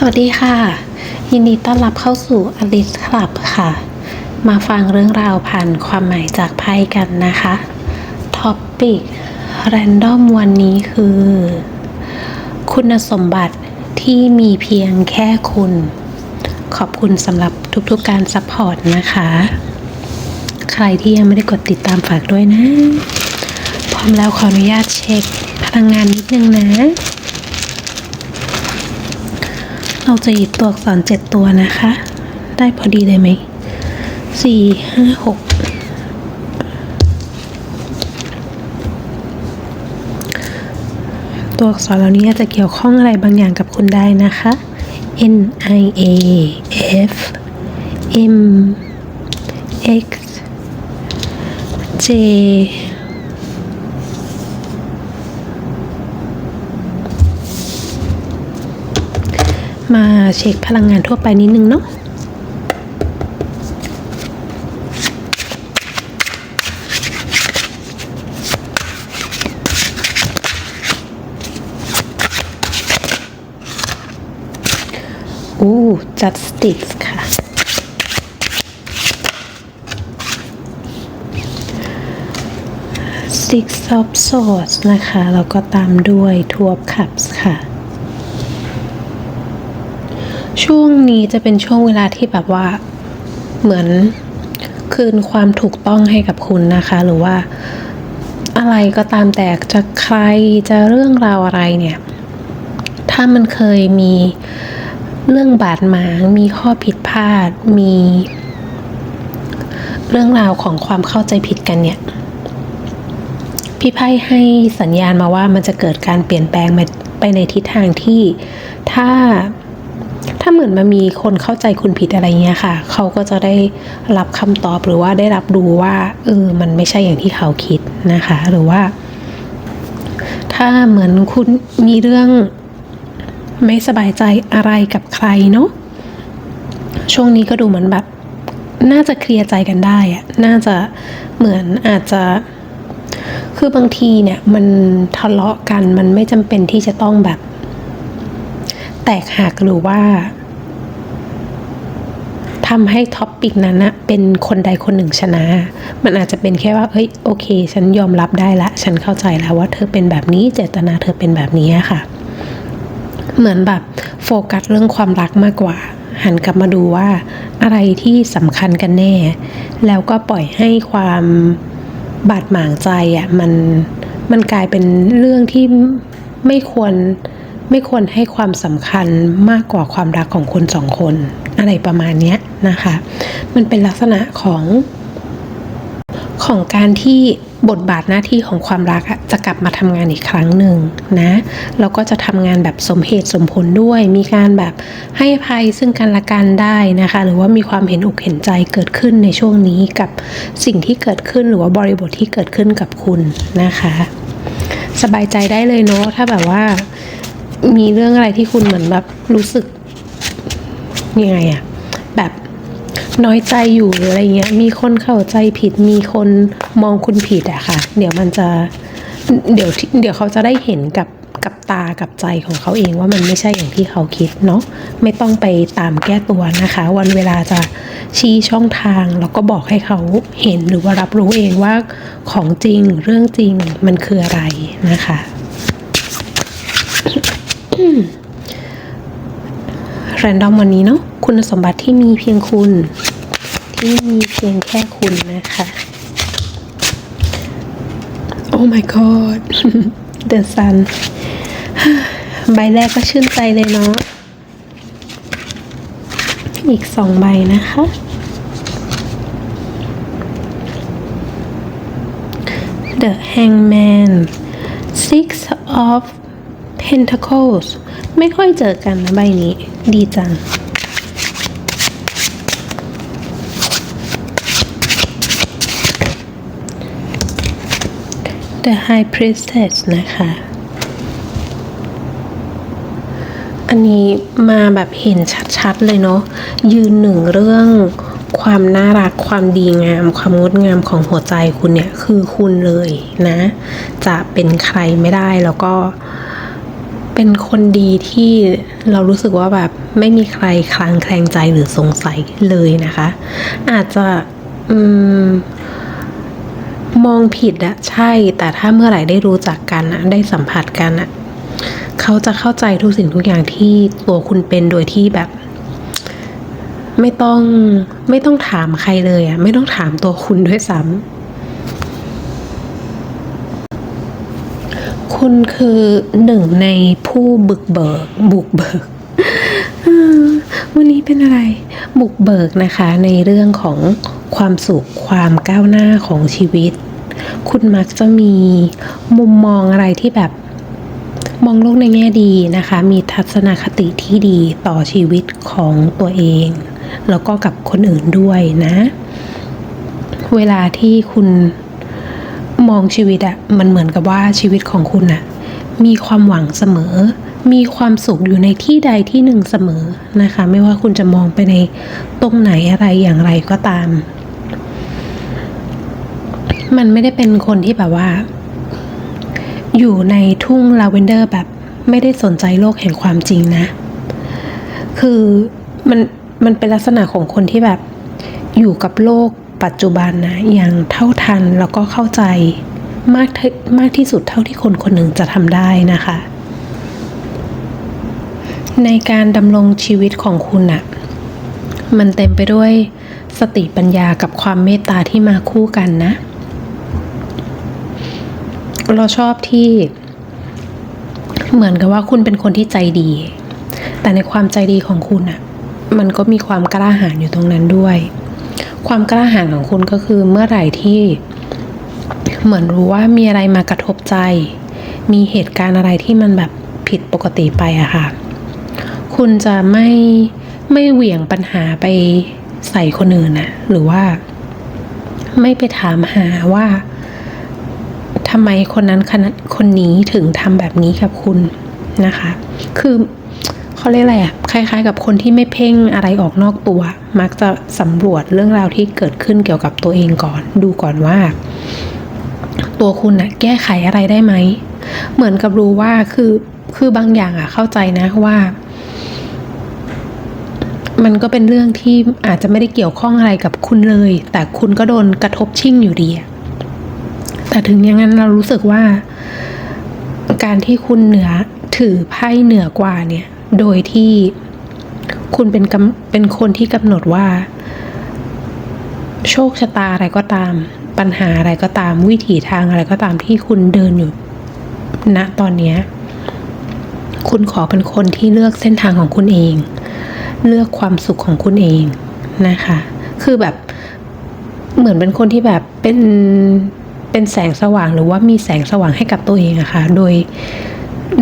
สวัสดีค่ะ ยินดีต้อนรับเข้าสู่อลิสคลับค่ะ มาฟังเรื่องราวผ่านความหมายจากไพ่กันนะคะท็อปปิกแรนดอมวันนี้คือ คุณสมบัติที่มีเพียงแค่คุณ ขอบคุณสำหรับทุกๆการซัพพอร์ตนะคะ ใครที่ยังไม่ได้กดติดตามฝากด้วยนะ พร้อมแล้วขออนุญาตเช็คพลังงานนิดนึงนะ เราจะหยิบตัวอักษรเจ็ดตัวนะคะ ได้พอดีเลยไหมสี่ห้าหกตัวอักษรเหล่านี้จจะเกี่ยวข้องอะไรบางอย่างกับคุณได้นะคะ N I A F M X J มาเช็คพลังงานทั่วไปนิดนึงเนาะอู้ justice ค่ะ six of swords นะคะ แล้วก็ตามด้วย two of cups ค่ะ ช่วงนี้จะเป็นช่วงเวลาที่แบบว่าเหมือนคืนความถูกต้องให้กับคุณนะคะ หรือว่าอะไรก็ตามแต่จะใครจะเรื่องราวอะไรเนี่ย ถ้ามันเคยมีเรื่องบาดหมางมีข้อผิดพลาด มี เรื่องราวของความเข้าใจผิดกันเนี่ย พี่ไพ่ให้สัญญาณมาว่ามันจะเกิดการเปลี่ยนแปลงไปในทิศทางที่ถ้า ถ้าเหมือนมันมีคนเข้าใจคุณผิดอะไรเงี้ยค่ะ เขาก็จะได้รับคำตอบหรือว่าได้รับรู้ว่าเออมันไม่ใช่อย่างที่เขาคิดนะคะ หรือว่า ถ้าเหมือนคุณมีเรื่องไม่สบายใจอะไรกับใครเนาะช่วงนี้ก็ดูเหมือนแบบ น่าจะเคลียร์ใจกันได้อะน่าจะเหมือนอาจจะคือบางทีเนี่ยมันทะเลาะกันมันไม่จำเป็นที่จะต้องแบบ แตกหักหรือว่าทำให้ท็อปปิกนั้นนะเป็นคนใดคนหนึ่งชนะ มันอาจจะเป็นแค่ว่าเอ้ย โอเค ฉันยอมรับได้ละ ฉันเข้าใจแล้วว่าเธอเป็นแบบนี้ เจตนาเธอเป็นแบบนี้ค่ะ เหมือนแบบโฟกัสเรื่องความรักมากกว่า หันกลับมาดูว่าอะไรที่สำคัญกันแน่ แล้วก็ปล่อยให้ความบาดหมางใจอะ มัน มันกลายเป็นเรื่องที่ไม่ควร ไม่ควรให้ความสำคัญมากกว่าความรักของคนสองคน อะไรประมาณนี้นะคะ มันเป็นลักษณะของของการที่บทบาทหน้าที่ของความรักจะกลับมาทำงานอีกครั้งหนึ่งนะแล้วก็จะทำงานแบบสมเหตุสมผลด้วย มีการแบบให้ภัยซึ่งกันและกันได้นะคะ หรือว่ามีความเห็นอกเห็นใจเกิดขึ้นในช่วงนี้กับสิ่งที่เกิดขึ้นหรือว่าบริบทที่เกิดขึ้นกับคุณนะคะ สบายใจได้เลยเนาะถ้าแบบว่า มีเรื่องอะไรที่คุณเหมือนแบบรู้สึกยังไงอะแบบน้อยใจอยู่หรืออะไรเงี้ย มีคนเข้าใจผิด มีคนมองคุณผิดอะค่ะ เดี๋ยวมันจะเดี๋ยวเดี๋ยวเขาจะได้เห็นกับกับตากับใจของเขาเองว่ามันไม่ใช่อย่างที่เขาคิดเนาะไม่ต้องไปตามแก้ตัวนะคะ วันเวลาจะชี้ช่องทางแล้วก็บอกให้เขาเห็นหรือว่ารับรู้เองว่าของจริงเรื่องจริงมันคืออะไรนะคะ แรนดอมวันนี้เนาะคุณสมบัติที่มีเพียงคุณ ที่มีเพียงแค่คุณนะคะ โอ้ my god the sun ใบแรกก็ชื่นใจเลยเนาะอีกสองใบนะคะ The Hangman Six of Pentacles ไม่ค่อยเจอกันนะใบนี้ ดีจัง The High Priestess นะคะ อันนี้มาแบบเห็นชัดๆเลยเนาะ ยืนหนึ่งเรื่องความน่ารักความดีงาม ความงดงามของหัวใจคุณเนี่ย คือคุณเลยนะ จะเป็นใครไม่ได้แล้วก็ เป็นคนดีที่เรารู้สึกว่าแบบไม่มีใครคลางแคลงใจหรือสงสัยเลยนะคะ อาจจะอืมมองผิดอะใช่ แต่ถ้าเมื่อไหร่ได้รู้จักกันอะได้สัมผัสกันอะเขาจะเข้าใจทุกสิ่งทุกอย่างที่ตัวคุณเป็นโดยที่แบบ ไม่ต้องไม่ต้องถามใครเลยอะไม่ต้องถามตัวคุณด้วยซ้ำ คุณคือหนึ่งในผู้บุกเบิก บุกเบิกวันนี้เป็นอะไร บุกเบิกนะคะ ในเรื่องของความสุขความก้าวหน้าของชีวิต คุณมักจะมีมุมมองอะไรที่แบบมองโลกในแง่ดีนะคะ มีทัศนคติที่ดีต่อชีวิตของตัวเอง แล้วก็กับคนอื่นด้วยนะ เวลาที่คุณ มองชีวิตอะมันเหมือนกับว่าชีวิตของคุณอะมีความหวังเสมอ มีความสุขอยู่ในที่ใดที่หนึ่งเสมอนะคะ ไม่ว่าคุณจะมองไปในตรงไหนอะไรอย่างไรก็ตาม มันไม่ได้เป็นคนที่แบบว่า อยู่ในทุ่งลาเวนเดอร์แบบไม่ได้สนใจโลกแห่งความจริงนะ คือมันมันเป็นลักษณะของคนที่แบบอยู่กับโลก ปัจจุบันนะอย่างเท่าทันแล้วก็เข้าใจมากที่มากที่สุดเท่าที่คนคนหนึ่งจะทำได้นะคะ ในการดำรงชีวิตของคุณอะมันเต็มไปด้วยสติปัญญากับความเมตตาที่มาคู่กันนะ เราชอบที่เหมือนกับว่าคุณเป็นคนที่ใจดี แต่ในความใจดีของคุณอะมันก็มีความกล้าหาญอยู่ตรงนั้นด้วย ความกล้าหาญของคุณก็คือเมื่อไหร่ที่เหมือนรู้ว่ามีอะไรมากระทบใจ มีเหตุการณ์อะไรที่มันแบบผิดปกติไปอะค่ะ คุณจะไม่ไม่เหวี่ยงปัญหาไปใส่คนอื่นนะหรือว่า ไม่ไปถามหาว่าทำไมคนนั้นคนนั้นคนนี้ถึงทำแบบนี้กับคุณนะคะ คือ เขาเรียกอะไรอะคล้าย ๆ กับคนที่ไม่เพ่งอะไรออกนอกตัว มักจะสำรวจเรื่องราวที่เกิดขึ้นเกี่ยวกับตัวเองก่อน ดูก่อนว่า ตัวคุณนะแก้ไขอะไรได้ไหม เหมือนกับรู้ว่าคือคือบางอย่างอะเข้าใจนะว่ามันก็เป็นเรื่องที่อาจจะไม่ได้เกี่ยวข้องอะไรกับคุณเลย แต่คุณก็โดนกระทบชิ่งอยู่ดีอะแต่ถึงอย่างนั้นเรารู้สึกว่า การที่คุณเหนือถือไพ่เหนือกว่าเนี่ย โดยที่คุณเป็นเป็นคนที่กำหนดว่า โชคชะตาอะไรก็ตาม ปัญหาอะไรก็ตามวิถีทางอะไรก็ตามที่คุณเดินอยู่ณตอนนี้คุณขอเป็นคนที่เลือกเส้นทางของคุณเอง เลือกความสุขของคุณเองนะคะ คือแบบเหมือนเป็นคนที่แบบเป็นเป็นแสงสว่างหรือว่ามีแสงสว่างให้กับตัวเองอะค่ะ โดย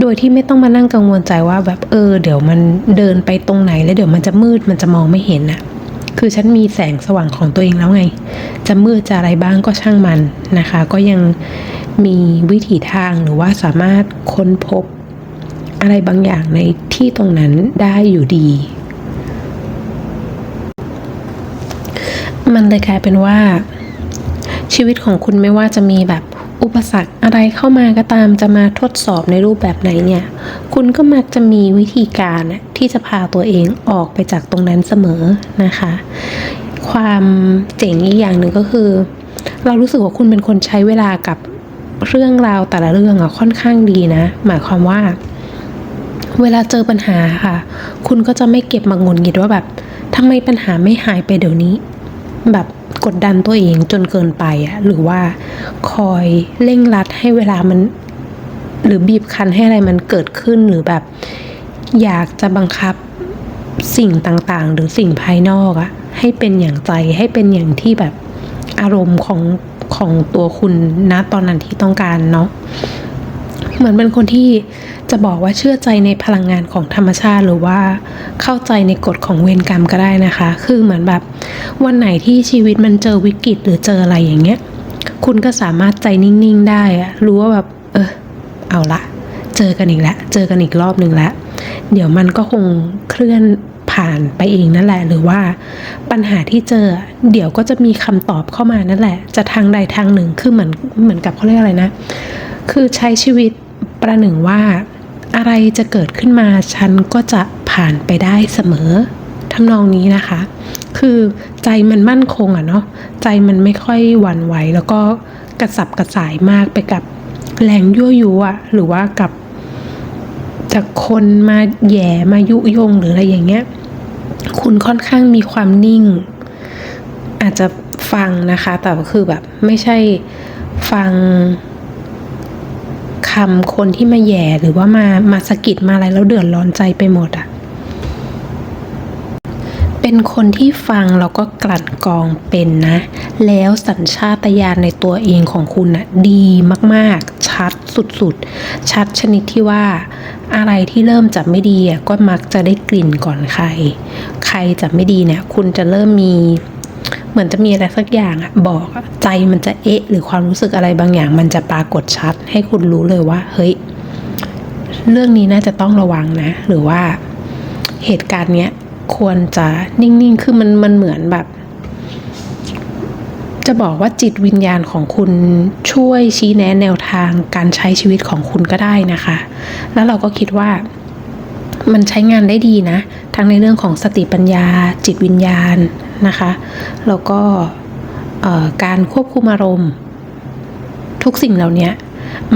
โดยที่ไม่ต้องมานั่งกังวลใจว่าแบบเออ เดี๋ยวมันเดินไปตรงไหน แล้วเดี๋ยวมันจะมืดมันจะมองไม่เห็นน่ะคือฉันมีแสงสว่างของตัวเองแล้วไง จะมืดจะอะไรบ้างก็ช่างมันนะคะ ก็ยังมีวิถีทางหรือว่าสามารถค้นพบอะไรบางอย่างในที่ตรงนั้นได้อยู่ดี มันเลยกลายเป็นว่า ชีวิตของคุณไม่ว่าจะมีแบบ อุปสรรคอะไรเข้ามาก็ตามจะมาทดสอบในรูปแบบไหนเนี่ย คุณก็มักจะมีวิธีการที่จะพาตัวเองออกไปจากตรงนั้นเสมอนะคะ ความเจ๋งอีกอย่างหนึ่งก็คือ เรารู้สึกว่าคุณเป็นคนใช้เวลากับเรื่องราวแต่ละเรื่องอะค่อนข้างดีนะ หมายความว่า เวลาเจอปัญหาค่ะ คุณก็จะไม่เก็บมางุนงิดว่าแบบทำไมปัญหาไม่หายไปเดี๋ยวนี้ แบบ กดดันตัวเองจนเกินไปอะหรือว่าคอยเร่งรัดให้เวลามัน หรือบีบคั้นให้อะไรมันเกิดขึ้นหรือแบบ อยากจะบังคับสิ่งต่างๆ หรือสิ่งภายนอกอะให้เป็นอย่างใจให้เป็นอย่างที่แบบอารมณ์ของของตัวคุณณตอนนั้นที่ต้องการเนาะ เหมือนเป็นคนที่จะบอกว่าเชื่อใจในพลังงานของธรรมชาติ หรือว่าเข้าใจในกฎของเวรกรรมก็ได้นะคะ คือเหมือนแบบวันไหนที่ชีวิตมันเจอวิกฤตหรือเจออะไรอย่างเงี้ย คุณก็สามารถใจนิ่งๆได้อะรู้ว่าแบบ เออเอาละ เจอกันอีกแล้วเจอกันอีกรอบหนึ่งแล้วเดี๋ยวมันก็คงเคลื่อนผ่านไปเองนั่นแหละ หรือว่าปัญหาที่เจอ เดี๋ยวก็จะมีคำตอบเข้ามานั่นแหละ จะทางใดทางหนึ่งคือเหมือนเหมือนกับเขาเรียกอะไรนะ คือใช้ชีวิต ประหนึ่งว่า อะไรจะเกิดขึ้นมาฉันก็จะผ่านไปได้เสมอทำนองนี้นะคะ คือใจมันมั่นคงอะเนาะ ใจมันไม่ค่อยหวั่นไหว แล้วก็กระสับกระส่ายมากไปกับแรงยั่วยุอะหรือว่ากับจากคนมาแย่มายุยงหรืออะไรอย่างเงี้ย คุณค่อนข้างมีความนิ่ง อาจจะฟังนะคะ แต่ก็คือแบบไม่ใช่ฟัง คำคนที่มาแย่หรือว่ามามาสะกิดมาอะไรแล้วเดือดร้อนใจไปหมดอะเป็นคนที่ฟังแล้วก็กลั่นกรองเป็นนะ แล้วสัญชาตญาณในตัวเองของคุณนะดีมากๆ ชัดสุดๆ ชัดชนิดที่ว่าอะไรที่เริ่มจะไม่ดีอะก็มักจะได้กลิ่นก่อนใคร ใครจะไม่ดีเนี่ย คุณจะเริ่มมี เหมือนจะมีอะไรสักอย่างอะบอกใจมันจะเอ๊ะ หรือความรู้สึกอะไรบางอย่าง มันจะปรากฏชัด ให้คุณรู้เลยว่า เฮ้ย เรื่องนี้น่าจะต้องระวังนะ หรือว่าเหตุการณ์เนี้ยควรจะนิ่งๆ คือมันมันเหมือนแบบ จะบอกว่าจิตวิญญาณของคุณช่วยชี้แนะแนวทางการใช้ชีวิตของคุณก็ได้นะคะ แล้วเราก็คิดว่ามันใช้งานได้ดีนะ ทั้งในเรื่องของสติปัญญา จิตวิญญาณ นะคะ แล้วก็การควบคุมอารมณ์ ทุกสิ่งเหล่านี้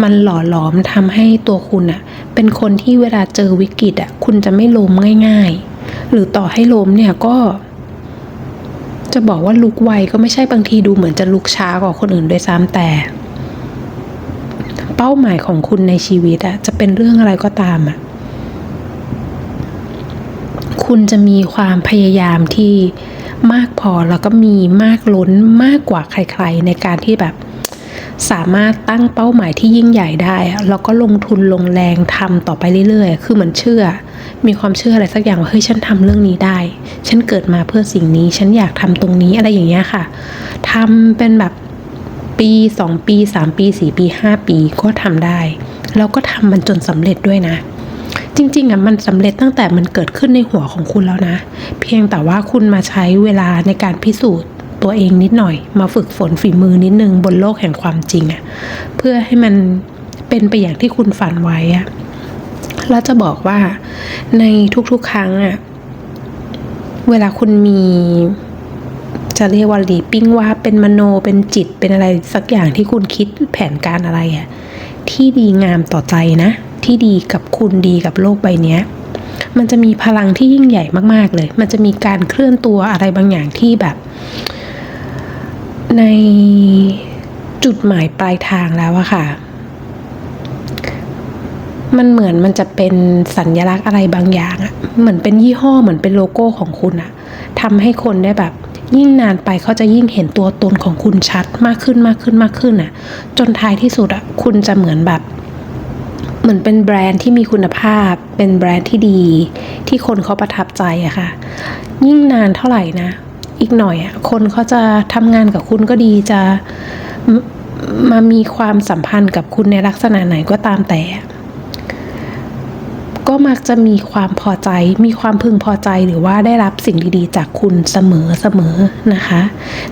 มันหล่อหลอมทำให้ตัวคุณอะเป็นคนที่เวลาเจอวิกฤตอะคุณจะไม่ล้มง่าย ๆ หรือต่อให้ล้มเนี่ยก็ จะบอกว่าลุกไวก็ไม่ใช่บางทีดูเหมือนจะลุกช้ากว่าคนอื่นด้วยซ้ำแต่ เป้าหมายของคุณในชีวิตอะจะเป็นเรื่องอะไรก็ตามอะคุณจะมีความพยายามที่ มากพอแล้วก็มีมากล้นมากกว่าใคร ๆ ในการที่แบบสามารถตั้งเป้าหมายที่ยิ่งใหญ่ได้ แล้วก็ลงทุนลงแรงทำต่อไปเรื่อยๆ คือเหมือนเชื่อ มีความเชื่ออะไรสักอย่างว่าเฮ้ยฉันทำเรื่องนี้ได้ ฉันเกิดมาเพื่อสิ่งนี้ ฉันอยากทำตรงนี้อะไรอย่างเงี้ยค่ะทำเป็นแบบปีสองปีสามปีสี่ปีห้าปีก็ทำได้ แล้วก็ทำมันจนสำเร็จด้วยนะ จริงๆอะมันสำเร็จตั้งแต่มันเกิดขึ้นในหัวของคุณแล้วนะ เพียงแต่ว่าคุณมาใช้เวลาในการพิสูจน์ตัวเองนิดหน่อย มาฝึกฝนฝีมือนิดนึงบนโลกแห่งความจริงอะเพื่อให้มันเป็นไปอย่างที่คุณฝันไว้อะแล้วจะบอกว่าในทุกๆ ครั้งอะเวลาคุณมีจะเรียกว่ารีปิ้งว่าเป็นมโนเป็นจิตเป็นอะไรสักอย่างที่คุณคิดแผนการอะไรอะที่ดีงามต่อใจนะ ที่ดีกับคุณดีกับโลกใบนี้มันจะมีพลังที่ยิ่งใหญ่มาก ๆ เลย มันจะมีการเคลื่อนตัวอะไรบางอย่างที่แบบ ในจุดหมายปลายทางแล้วอะค่ะ มันเหมือนมันจะเป็นสัญลักษณ์อะไรบางอย่างอะเหมือนเป็นยี่ห้อเหมือนเป็นโลโก้ของคุณอะทำให้คนได้แบบ ยิ่งนานไปเขาจะยิ่งเห็นตัวตนของคุณชัดมากขึ้นมากขึ้นมากขึ้นอะจนท้ายที่สุดอะคุณจะเหมือนแบบ เหมือนเป็นแบรนด์ที่มีคุณภาพ เป็นแบรนด์ที่ดีที่คนเขาประทับใจอะค่ะ ยิ่งนานเท่าไหร่นะ อีกหน่อยอะคนเขาจะทำงานกับคุณก็ดีจะมมามีความสัมพันธ์กับคุณในลักษณะไหนก็ตามแต่ ก็มักจะมีความพอใจ มีความพึงพอใจหรือว่าได้รับสิ่งดีๆ จากคุณเสมอเสมอนะคะ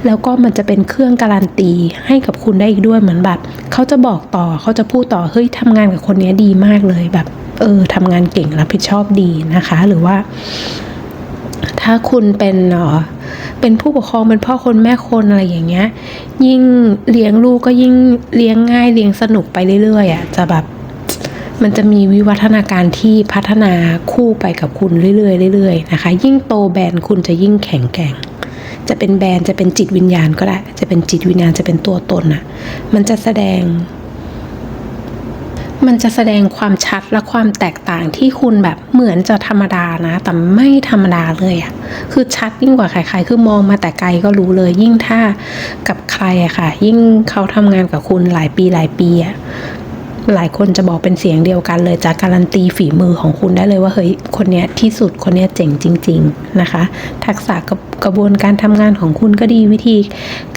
แล้วก็มันจะเป็นเครื่องการันตีให้กับคุณได้อีกด้วยเหมือนแบบเขาจะบอกต่อเขาจะพูดต่อเฮ้ยทำงานกับคนนี้ดีมากเลยแบบ เออทำงานเก่งรับผิดชอบดีนะคะ หรือว่า ถ้าคุณเป็นเออเป็นผู้ปกครองเป็นพ่อคนแม่คนอะไรอย่างเงี้ย ยิ่งเลี้ยงลูกก็ยิ่งเลี้ยงง่ายเลี้ยงสนุกไปเรื่อยๆอะจะแบบ มันจะมีวิวัฒนาการที่พัฒนาคู่ไปกับคุณเรื่อยๆเรื่อยๆนะคะ ยิ่งโตแบรนด์คุณจะยิ่งแข็งแกร่ง จะเป็นแบรนด์จะเป็นจิตวิญญาณก็ได้ จะเป็นจิตวิญญาณจะเป็นตัวตนน่ะมันจะแสดง มันจะแสดงความชัดและความแตกต่างที่คุณแบบเหมือนจะธรรมดานะ แต่ไม่ธรรมดาเลยอะ่ะคือชัดยิ่งกว่าใครๆคือมองมาแต่ไกลก็รู้เลย ยิ่งถ้ากับใครอะค่ะ ยิ่งเขาทำงานกับคุณหลายปีหลายปีอะ หลายคนจะบอกเป็นเสียงเดียวกันเลยจากการันตีฝีมือของคุณได้เลยว่าเฮ้ยคนเนี้ยที่สุดคนเนี้ยเจ๋งจริง ๆนะคะ ทักษะกับกระบวนการทำงานของคุณก็ดีวิธี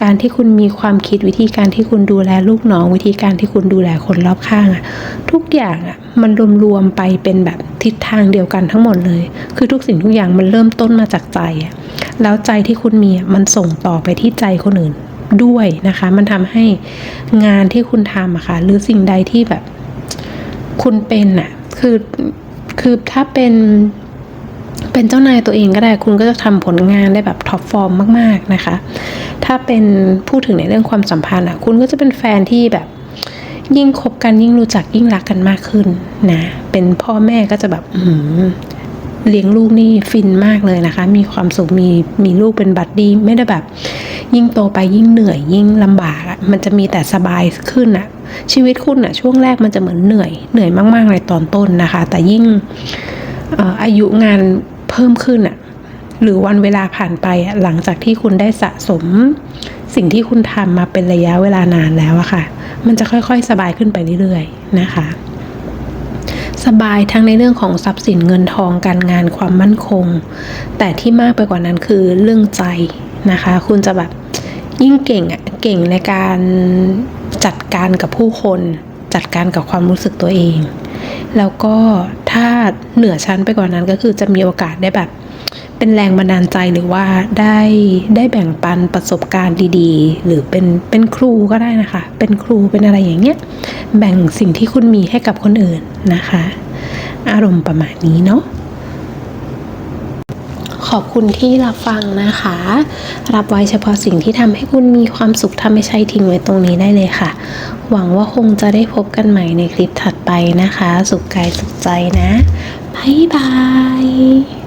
การที่คุณมีความคิดวิธีการที่คุณดูแลลูกน้อง วิธีการที่คุณดูแลคนรอบข้างอะทุกอย่างอะมันรวมๆไปเป็นแบบทิศทางเดียวกันทั้งหมดเลย คือทุกสิ่งทุกอย่างมันเริ่มต้นมาจากใจอะแล้วใจที่คุณมีอะมันส่งต่อไปที่ใจคนอื่น ด้วยนะคะ มันทำให้งานที่คุณทำอะค่ะหรือสิ่งใดที่แบบ คุณเป็นอะคือคือถ้าเป็นเป็นเจ้านายตัวเองก็ได้คุณก็จะทำผลงานได้แบบท็อปฟอร์มมาก ๆนะคะ ถ้าเป็นพูดถึงในเรื่องความสัมพันธ์อะ คุณก็จะเป็นแฟนที่แบบ ยิ่งคบกันยิ่งรู้จักยิ่งรักกันมากขึ้นนะ เป็นพ่อแม่ก็จะแบบ อืม เลี้ยงลูกนี่ฟินมากเลยนะคะ มีความสุขมีมีลูกเป็นบัดดี้ไม่ได้แบบ ยิ่งโตไปยิ่งเหนื่อยยิ่งลำบากอะมันจะมีแต่สบายขึ้นอะชีวิตคุณอะช่วงแรกมันจะเหมือนเหนื่อยเหนื่อยมากๆในตอนต้นนะคะ แต่ยิ่งอายุงานเพิ่มขึ้นอะหรือวันเวลาผ่านไปอะหลังจากที่คุณได้สะสม สิ่งที่คุณทำมาเป็นระยะเวลานานแล้วอะค่ะ มันจะค่อยๆสบายขึ้นไปเรื่อยๆนะคะ สบายทั้งในเรื่องของทรัพย์สินเงินทองการงานความมั่นคง แต่ที่มากไปกว่านั้นคือเรื่องใจนะคะ คุณจะแบบยิ่งเก่งอะเก่งในการจัดการกับผู้คนจัดการกับความรู้สึกตัวเอง แล้วก็ถ้าเหนือชั้นไปกว่านั้นก็คือจะมีโอกาสได้แบบ เป็นแรงบันดาลใจหรือว่าได้ได้แบ่งปันประสบการณ์ดีๆ หรือเป็นเป็นครูก็ได้นะคะ เป็นครูเป็นอะไรอย่างเงี้ยแบ่งสิ่งที่คุณมีให้กับคนอื่นนะคะ อารมณ์ประมาณนี้เนาะขอบคุณที่รับฟังนะคะ รับไว้เฉพาะสิ่งที่ทำให้คุณมีความสุขถ้าไม่ใช่ทิ้งไว้ตรงนี้ได้เลยค่ะ หวังว่าคงจะได้พบกันใหม่ในคลิปถัดไปนะคะ สุขกายสุขใจนะ บ๊ายบาย